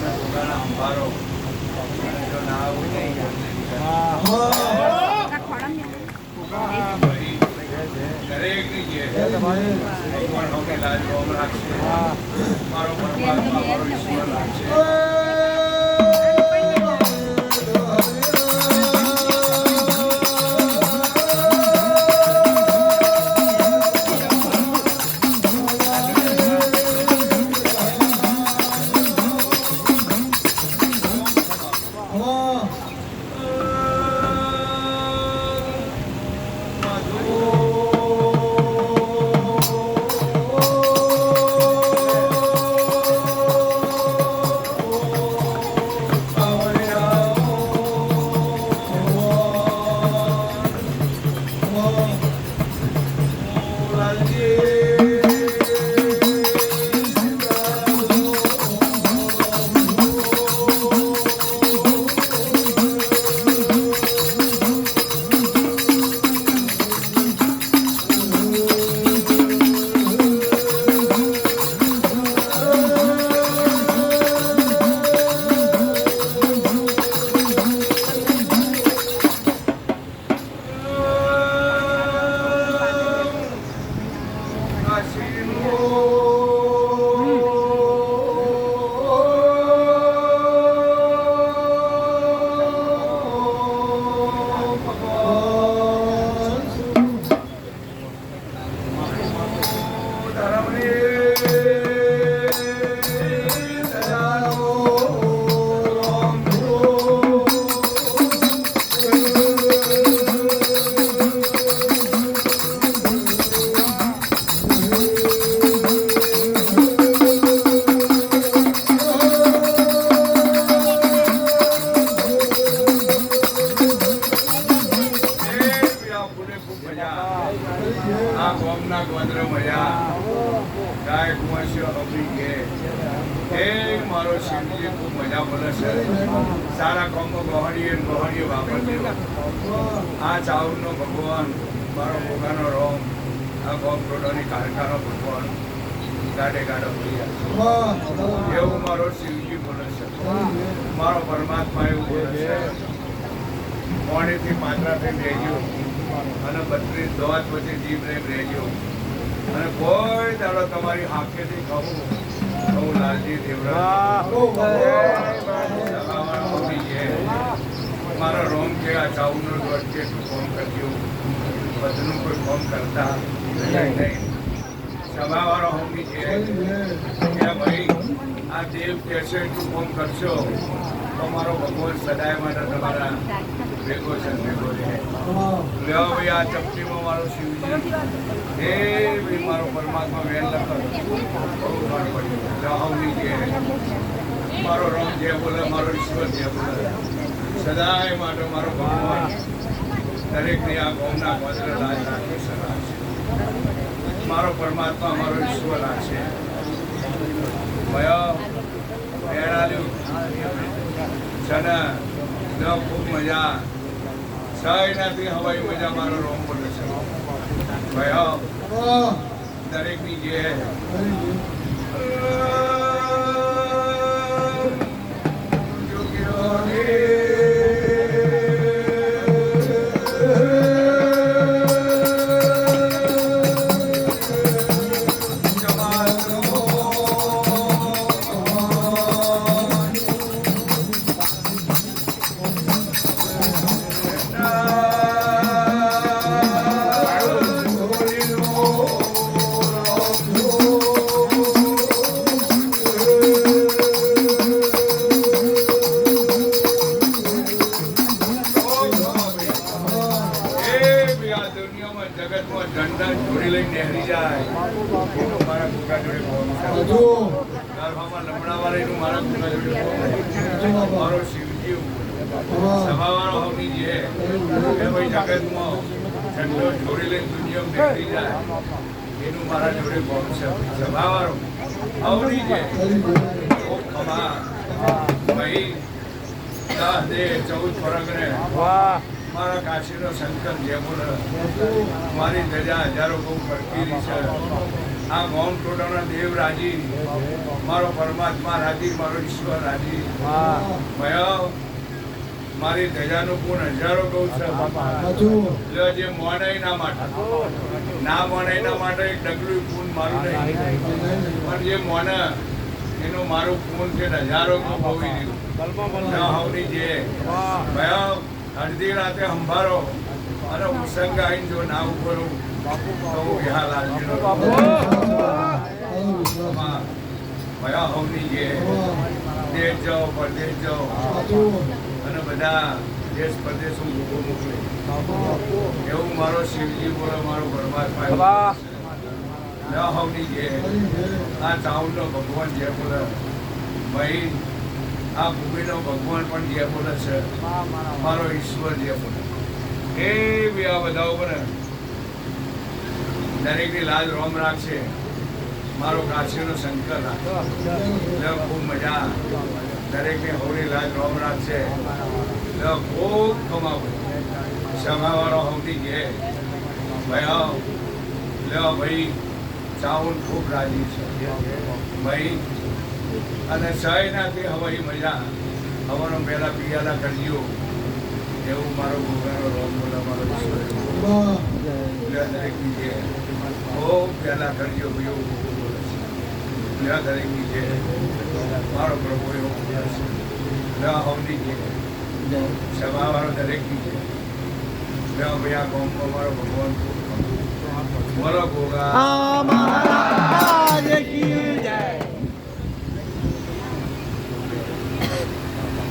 મને ભોગાના અંબારો અને જો ના આવું નહીં મારો પરમાત્મા મારો ઈશ્વર રાખશે ગાય મારો સારા કોમો ગોહણીએ ગોહણીએ વાપરજો આ ચાવલનો ભગવાન, મારો ભોગાનો રોમ. આ ગોમ રોડોની કારખાનો ભગવાન. ગાડે ગાડો ભૂલી એવું મારો શિવજી બોલે છે. મારો પરમાત્મા એવું બોલે છે. મોડેથી માત્રાથી રહેજો અને બત્રીસ દોત પછી જીભ રેમ રહેજો. અને કોઈ દાડો તમારી આંખેથી કહું હું લાલજી દેવરાજ. મારો રોમ છે આ ચાઉનો દોટ છે શું ફોન કરજો. બધનું કોઈ ફોન કરતા નહીં. સભાવાળો હોમી છે. આ દેવ કહેશે તું ફોન કરશો તો મારો ભગવાન સદાય માટે તમારા ભેગો છે, ભેગો રહે લ્યો ભાઈ, આ ચપટીમાં મારો શિવજી. હે ભાઈ, મારો પરમાત્મા વેલ લખો. મારો રામ જે બોલે, મારો ઈશ્વર જે બોલે. સદાય માટે મારો ભગવાન દરેકની આ ગૌના વસ્ત્ર લાજ રાખે સદા છે મારો પરમાત્મા, મારો ઈશ્વર આ છે. ભયો વેણાલ્યું છે ખૂબ મજા. સહીનાથી હવાઈ મજા મારો રોમ બોલે છે. ભયો દરેકની જે. છે. ગર્ભમાં મારા ભૂકા જોડે મારો શિવજી સભાવાળો હોમી જે ભાઈ જગતમાં જોડી લઈને દુનિયામાં નહેરી જાય એનું મારા જોડે બહુ છે સભાવાળો અવની જે ભાઈ દસ દે ચૌદ ફરકને મારા કાશીનો શંકર જે બોલે, મારી ધજા હજારો બહુ ફરકી છે. આ મૌન ટોટાના દેવ રાજી. મારો પરમાત્મા રાજી, મારો ઈશ્વર રાજી. ભયો, મારી ધજાનું પૂર્ણ હજારો કહું છે જે મોને ના માટે. ના મોને ના માટે એક ડગલું પૂન મારું નહીં. પણ જે મોને, એનું મારું પૂન છે હજારો કહું હોવી દીધું ન હવની જે ભયો અડધી રાતે અંભારો અને ઉસંગ આવીને જો ના ઉપરું તો વિહાર લાગીનો ભયા હવની જે દેશ જાઓ પરદેશ જાઓ અને બધા દેશ પરદેશ હું લોકો મોકલે એવું મારો શિવજી બોલો મારો પરમાત્મા ન હવની જે આ ચાઉંડનો ભગવાન જે બોલે ભાઈ આ ભૂમિનો ભગવાન પણ જે બોલે છે મારો ઈશ્વર જે બોલે એ બી આ બધા ઉપર દરેકની લાજ રોમ રાખશે. મારો કાશીનો શંકર રાખે. ખૂબ મજા. દરેકની હોળી લાજ રોમ રાખશે. ખૂબ કમાવું. સમાવાળો હવતી કે. ભાઈ લે ભાઈ ચાઉન ખૂબ રાજી છે. ભાઈ અને સહયનાથી હવાઈ મજા, હવાનો પહેલાં પિયાલા કરજો. એવું મારો ભૂગાનો રોમ બોલા મારો બહુ પહેલા કરજો એવું છે. એટલે દરેકની જે મારો પ્રભુ એવો છે. એટલે હવની છે સભાવાળો દરેકની છે એટલે ભાઈ મારો ભગવાન બોલો ભોગા